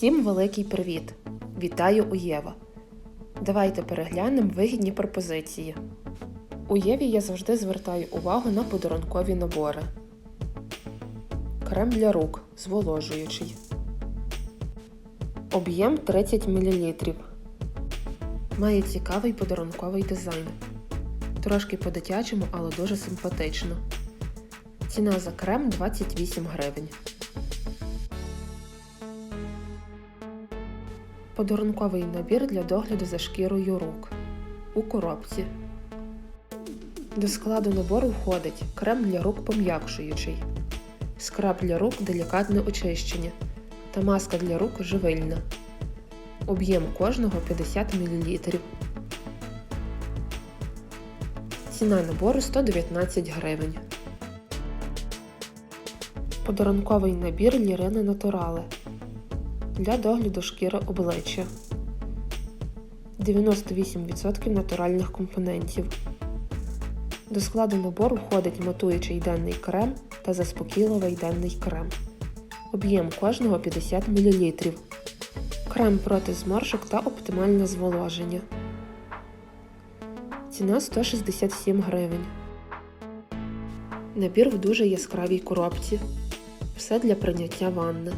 Усім великий привіт! Вітаю у Єва! Давайте переглянемо вигідні пропозиції. У Єві я завжди звертаю увагу на подарункові набори. Крем для рук зволожуючий. Об'єм 30 мл. Має цікавий подарунковий дизайн. Трошки по-дитячому, але дуже симпатично. Ціна за крем 28 гривень. Подарунковий набір для догляду за шкірою рук. У коробці. До складу набору входить крем для рук пом'якшуючий, скраб для рук делікатне очищення та маска для рук живильна. Об'єм кожного 50 мл. Ціна набору 119 гривень. Подарунковий набір Лірина Натурале для догляду шкіри обличчя. 98% натуральних компонентів. До складу набору входить матуючий денний крем та заспокійливий денний крем. Об'єм кожного 50 мл. Крем проти зморшок та оптимальне зволоження. Ціна 167 гривень. Набір в дуже яскравій коробці. Все для прийняття ванни.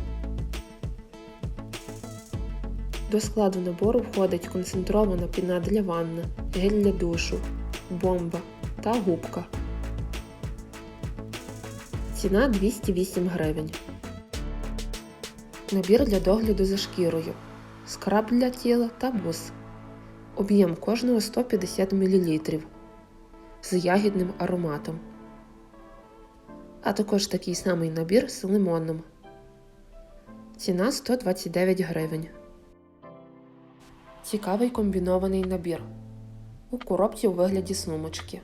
До складу набору входить концентрована піна для ванни, гель для душу, бомба та губка. Ціна 208 гривень. Набір для догляду за шкірою. Скраб для тіла та бус. Об'єм кожного 150 мл з ягідним ароматом. А також такий самий набір з лимоном. Ціна 129 гривень. Цікавий комбінований набір. У коробці у вигляді сумочки.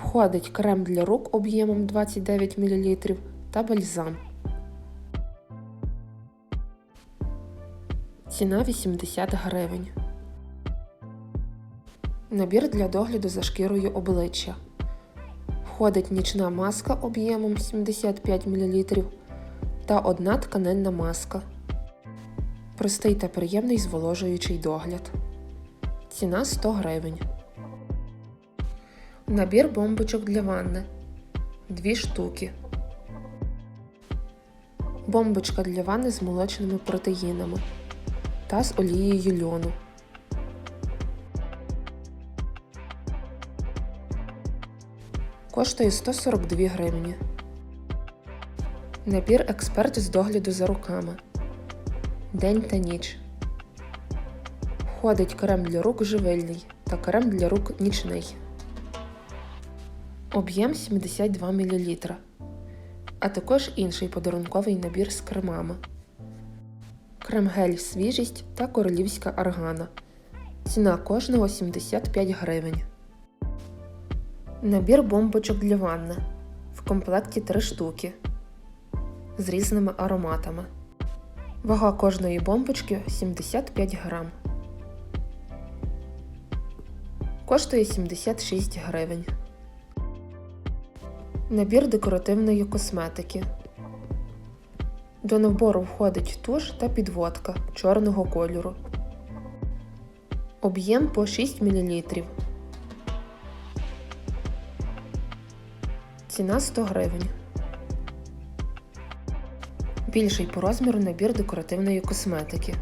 Входить крем для рук об'ємом 29 мл та бальзам. Ціна 80 гривень. Набір для догляду за шкірою обличчя. Входить нічна маска об'ємом 75 мл та одна тканинна маска. Простий та приємний зволожуючий догляд. Ціна 100 гривень. Набір бомбочок для ванни. Дві штуки. Бомбочка для ванни з молочними протеїнами та з олією льону. Коштує 142 гривні. Набір експерт з догляду за руками. День та ніч. Входить крем для рук живильний та крем для рук нічний. Об'єм 72 мл. А також інший подарунковий набір з кремами. Крем-гель свіжість та королівська аргана. Ціна кожного 75 гривень. Набір бомбочок для ванни. В комплекті 3 штуки з різними ароматами. Вага кожної бомбочки 75 грам. Коштує 76 гривень. Набір декоративної косметики. До набору входить туш та підводка чорного кольору. Об'єм по 6 мл. Ціна 100 гривень. Більший по розміру набір декоративної косметики.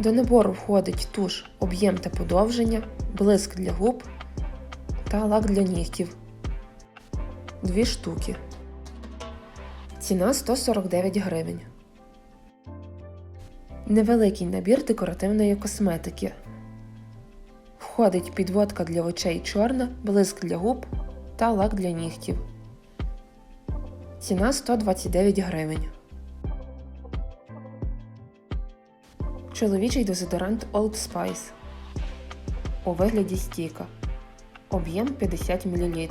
До набору входить туш, об'єм та подовження, блиск для губ та лак для нігтів. Дві штуки. Ціна 149 гривень. Невеликий набір декоративної косметики. Входить підводка для очей чорна, блиск для губ та лак для нігтів. Ціна 129 гривень. Чоловічий дезодорант Old Spice у вигляді стіка. Об'єм 50 мл.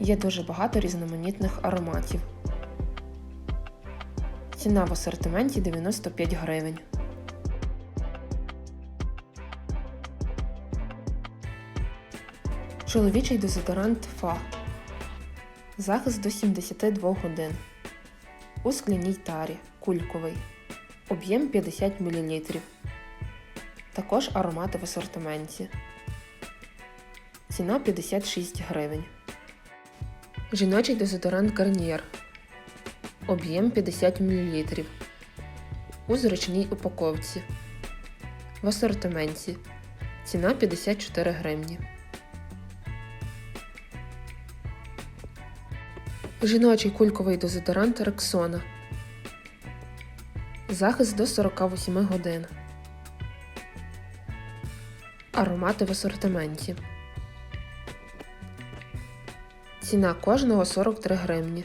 Є дуже багато різноманітних ароматів. Ціна в асортименті 95 гривень. Чоловічий дезодорант Фа Захист до 72 годин. У скляній тарі. Кульковий. Об'єм 50 мл. Також аромати в асортименті. Ціна 56 гривень. Жіночий дезодорант Garnier. Об'єм 50 мл. У зручній упаковці. В асортименті. Ціна 54 гривні. Жіночий кульковий дезодорант Рексона. Захист до 48 годин. Аромати в асортименті. Ціна кожного 43 гривні.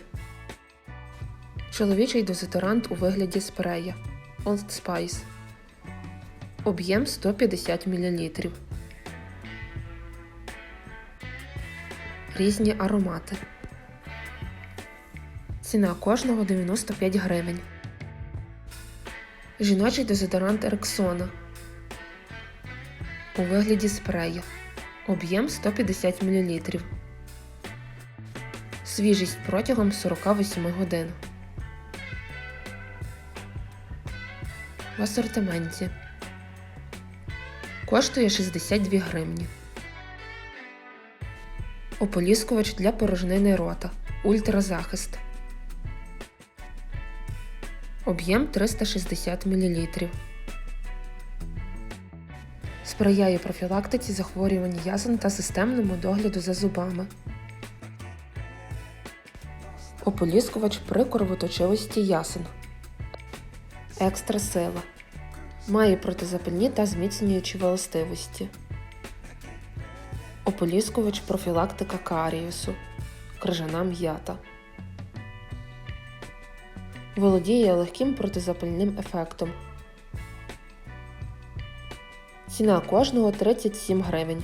Чоловічий дезодорант у вигляді спрея Old Spice. Об'єм 150 мл. Різні аромати. Ціна кожного 95 гривень. Жіночий дезодорант Рексона. У вигляді спрея. Об'єм 150 мл. Свіжість протягом 48 годин. В асортименті. Коштує 62 гривні. Ополіскувач для порожнини рота. Ультразахист. Об'єм 360 мл. Сприяє профілактиці захворювань ясен та системному догляду за зубами. Ополіскувач при кровоточивості ясен. Екстра сила. Має протизапальні та зміцнюючі властивості. Ополіскувач профілактика карієсу. Крижана м'ята. Володіє легким протизапальним ефектом. Ціна кожного 37 гривень.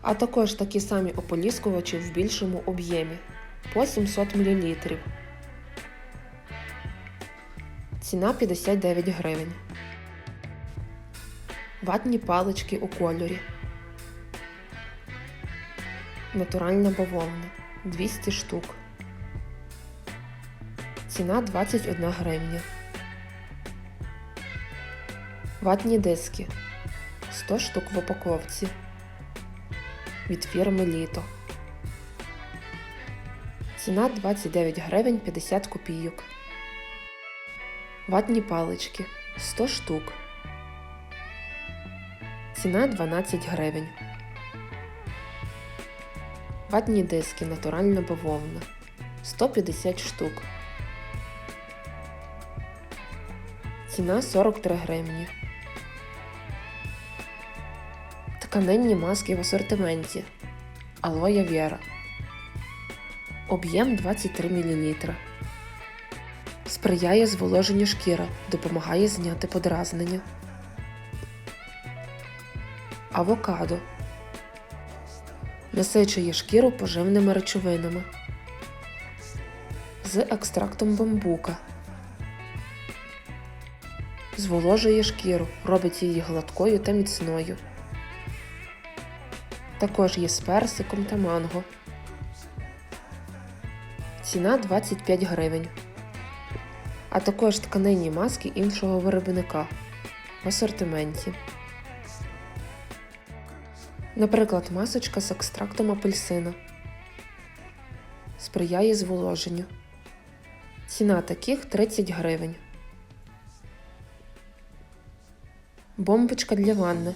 А також такі самі ополіскувачі в більшому об'ємі по 700 мл. Ціна 59 гривень. Ватні палички у кольорі. Натуральна бавовна 200 штук. Ціна 21 гривня. Ватні диски 100 штук в упаковці. Від фірми Літо. Ціна 29 гривень 50 копійок. Ватні палички 100 штук. Ціна 12 гривень. Ватні диски натуральна бавовна 150 штук. Ціна 43 гривні. Тканинні маски в асортименті. Алоя Вера. Об'єм 23 мл. Сприяє зволоженню шкіри, допомагає зняти подразнення. Авокадо. Насичує шкіру поживними речовинами. З екстрактом бамбука. Зволожує шкіру, робить її гладкою та міцною. Також є з персиком та манго. Ціна 25 гривень. А також тканинні маски іншого виробника в асортименті. Наприклад, масочка з екстрактом апельсина. Сприяє зволоженню. Ціна таких 30 гривень. Бомбочка для ванни.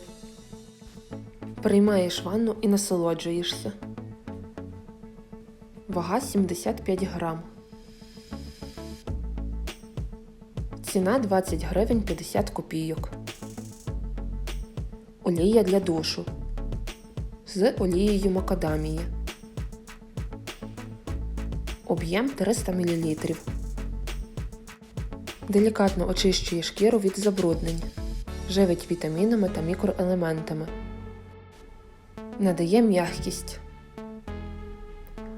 Приймаєш ванну і насолоджуєшся. Вага 75 грам. Ціна 20 гривень 50 копійок. Олія для душу. З олією макадамії. Об'єм 300 мл. Делікатно очищує шкіру від забруднень. Живить вітамінами та мікроелементами. Надає м'якість.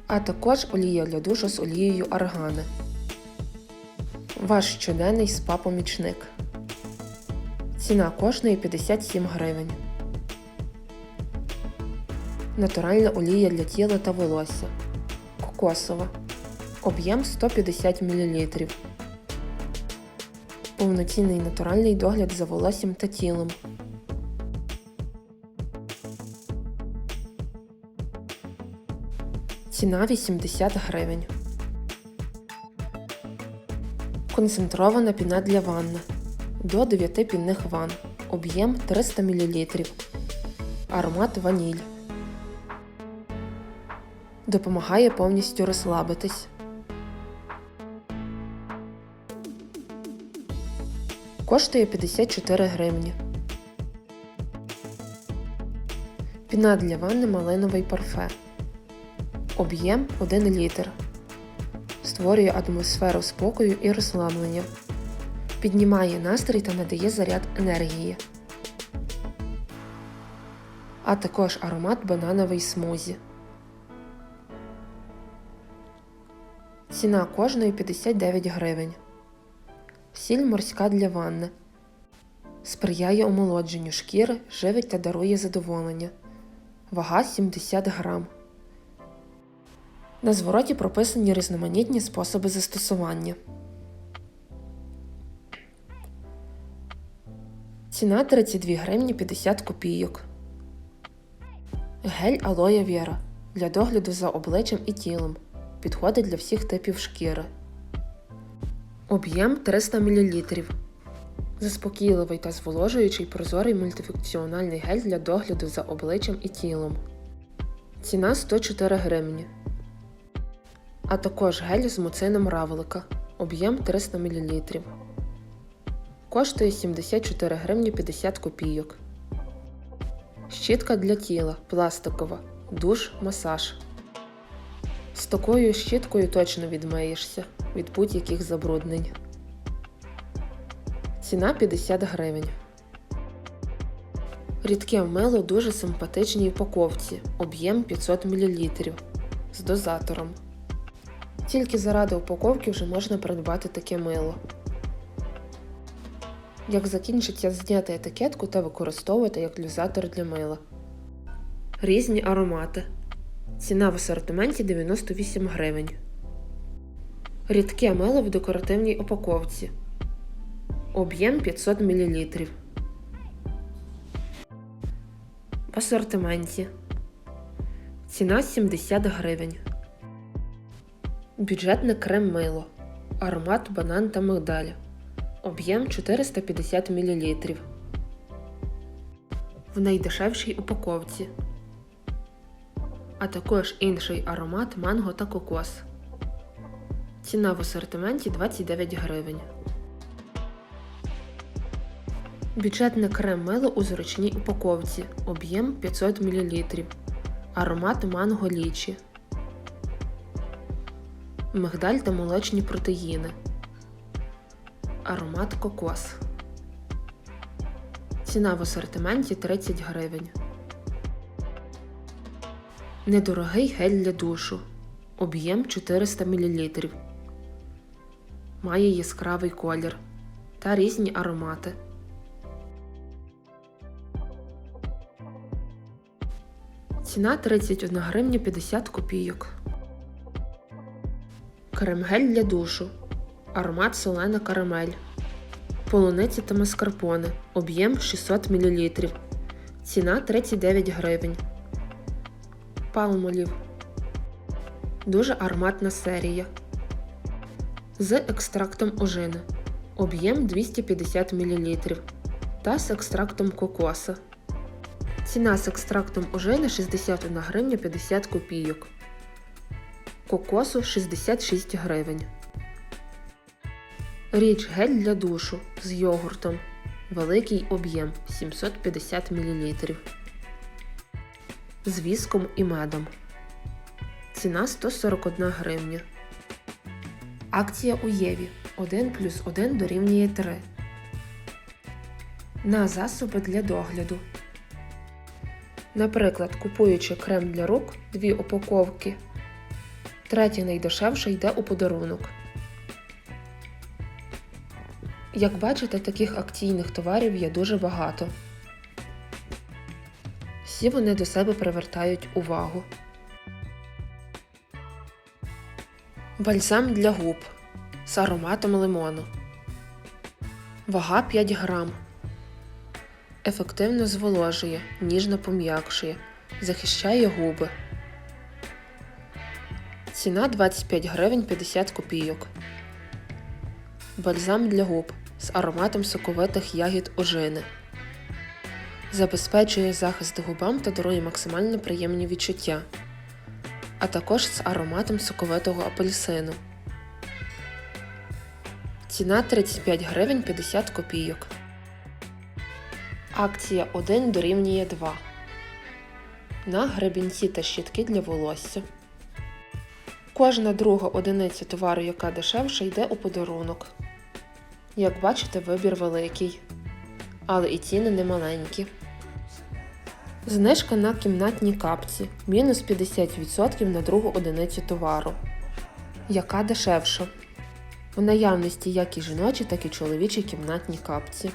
А також олія для душу з олією аргани. Ваш щоденний спа-помічник. Ціна кожної 57 гривень. Натуральна олія для тіла та волосся. Кокосова. Об'єм 150 мл. Повноцінний натуральний догляд за волоссям та тілом. Ціна 80 гривень. Концентрована піна для ванни. До 9 пінних ванн. Об'єм 300 мл. Аромат ваніль. Допомагає повністю розслабитись. Коштує 54 гривні. Піна для ванни малиновий парфе. Об'єм 1 літр. Створює атмосферу спокою і розслаблення. Піднімає настрій та надає заряд енергії. А також аромат банановий смузі. Ціна кожної 59 гривень. Сіль морська для ванни. Сприяє омолодженню шкіри, живить та дарує задоволення. Вага 70 грам. На звороті прописані різноманітні способи застосування. Ціна 32 гривні 50 копійок. Гель алоє віра для догляду за обличчям і тілом. Підходить для всіх типів шкіри. Об'єм 300 мл. Заспокійливий та зволожуючий прозорий мультифункціональний гель для догляду за обличчям і тілом. Ціна 104 гривні. А також гель з муцином равлика. Об'єм 300 мл. Коштує 74 гривні 50 копійок. Щітка для тіла пластикова. Душ, масаж. З такою щіткою точно відмиєшся від будь-яких забруднень. Ціна 50 гривень. Рідке мило дуже симпатичній упаковці. Об'єм 500 мл з дозатором. Тільки заради упаковки вже можна придбати таке мило. Як закінчиться, зняти етикетку та використовувати як дозатор для мила. Різні аромати. Ціна в асортименті 98 гривень. Рідке мило в декоративній упаковці. Об'єм 500 мл. В асортименті. Ціна 70 гривень. Бюджетне крем мило. Аромат банан та мигдаль. Об'єм 450 мл. В найдешевшій упаковці. А також інший аромат манго та кокос. Ціна в асортименті 29 гривень. Бюджетне крем мило у зручній упаковці. Об'єм 500 мл. Аромат манго лічі. Мигдаль та молочні протеїни. Аромат кокос. Ціна в асортименті 30 гривень. Недорогий гель для душу. Об'єм 400 мл. Має яскравий колір та різні аромати. Ціна 31 гривня 50 копійок. Крем-гель для душу. Аромат солена карамель. Полуниці та маскарпоне. Об'єм 600 мл. Ціна 39 гривень. Палмолів. Дуже ароматна серія. З екстрактом ожини. Об'єм 250 мл. Та з екстрактом кокоса. Ціна з екстрактом ожини 61 гривня 50 копійок. Кокосу 66 гривень. Річ гель для душу з йогуртом. Великий об'єм 750 мл. З віском і медом. Ціна 141 гривня. Акція у Єві 1 плюс 1 дорівнює 3. На засоби для догляду. Наприклад, купуючи крем для рук, дві упаковки. Третя найдешевша йде у подарунок. Як бачите, таких акційних товарів є дуже багато. Всі вони до себе привертають увагу. Бальзам для губ з ароматом лимону. Вага 5 грам. Ефективно зволожує, ніжно пом'якшує, захищає губи. Ціна 25 гривень 50 копійок. Бальзам для губ з ароматом соковитих ягід ожини. Забезпечує захист губам та дарує максимально приємні відчуття, а також з ароматом соковитого апельсину. Ціна 35 гривень 50 копійок. Акція 1 дорівнює 2. На гребінці та щітки для волосся. Кожна друга одиниця товару, яка дешевша, йде у подарунок. Як бачите, вибір великий, але і ціни не маленькі. Знижка на кімнатні капці мінус 50% на другу одиницю товару. Яка дешевша? В наявності як і жіночі, так і чоловічі кімнатні капці.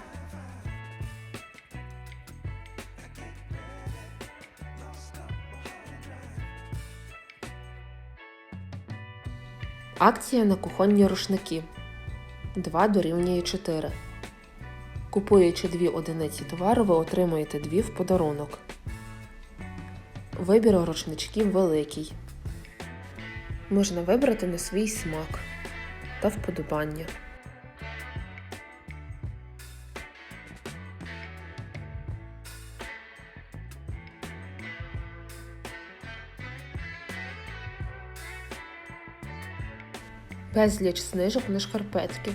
Акція на кухонні рушники 2 дорівнює 4. Купуючи дві одиниці товару, ви отримуєте дві в подарунок. Вибір рушничків великий. Можна вибрати на свій смак та вподобання. Безліч знижок на шкарпетки.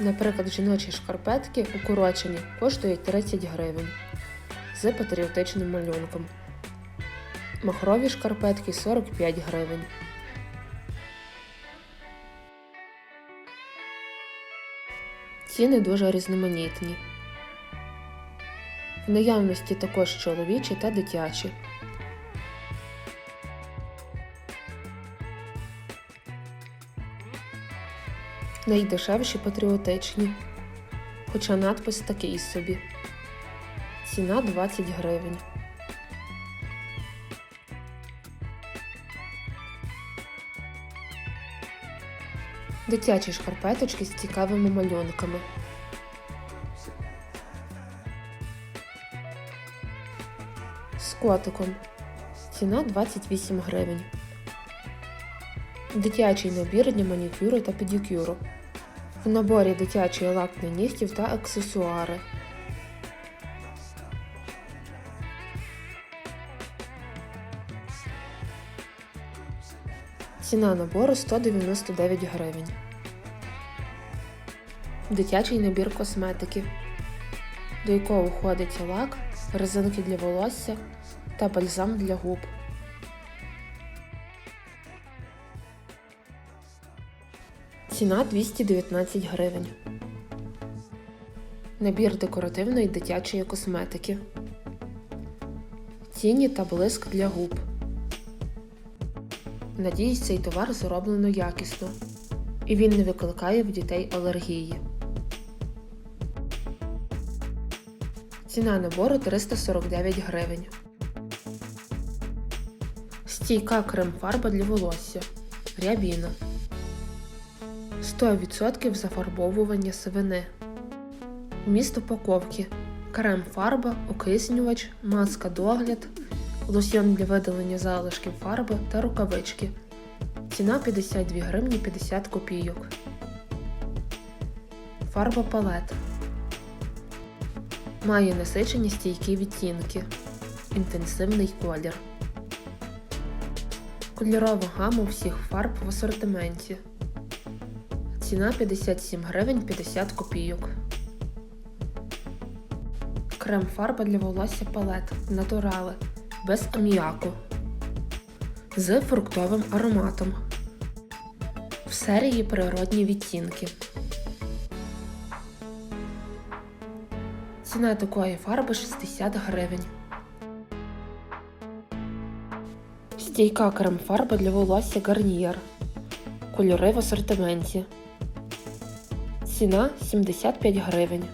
Наприклад, жіночі шкарпетки укорочені коштують 30 гривень з патріотичним малюнком. Махрові шкарпетки 45 гривень. Ціни дуже різноманітні. В наявності також чоловічі та дитячі. Найдешевші патріотичні. Хоча надпис такий собі. Ціна 20 гривень. Дитячі шкарпеточки з цікавими малюнками. З котиком. Ціна 28 гривень. Дитячий набір для манікюру та педикюру. В наборі дитячий лак для нігтів та аксесуари. Ціна набору 199 гривень. Дитячий набір косметики, до якого входить лак, резинки для волосся та бальзам для губ. Ціна 219 гривень. Набір декоративної дитячої косметики. Тіні та блиск для губ. Надіюсь, цей товар зроблено якісно і він не викликає в дітей алергії. Ціна набору 349 гривень. Стійка крем-фарба для волосся. Рябіна. 100% зафарбовування сивини. Вміст упаковки. Крем-фарба, окиснювач, маска догляд, лосьйон для видалення залишків фарби та рукавички. Ціна 52 гривні 50 копійок. Фарба палет. Має насичені стійкі відтінки. Інтенсивний колір. Кольорова гама всіх фарб в асортименті. Ціна 57 гривень 50 копійок. Крем-фарба для волосся палет Натурали без аміаку з фруктовим ароматом. В серії природні відтінки. Ціна такої фарби 60 гривень. Стійка крем-фарба для волосся Гарнієр. Кольори в асортименті. Ціна 75 гривень.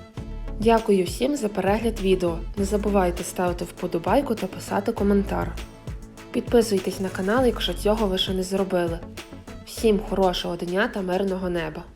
Дякую всім за перегляд відео. Не забувайте ставити вподобайку та писати коментар. Підписуйтесь на канал, якщо цього ви ще не зробили. Всім хорошого дня та мирного неба!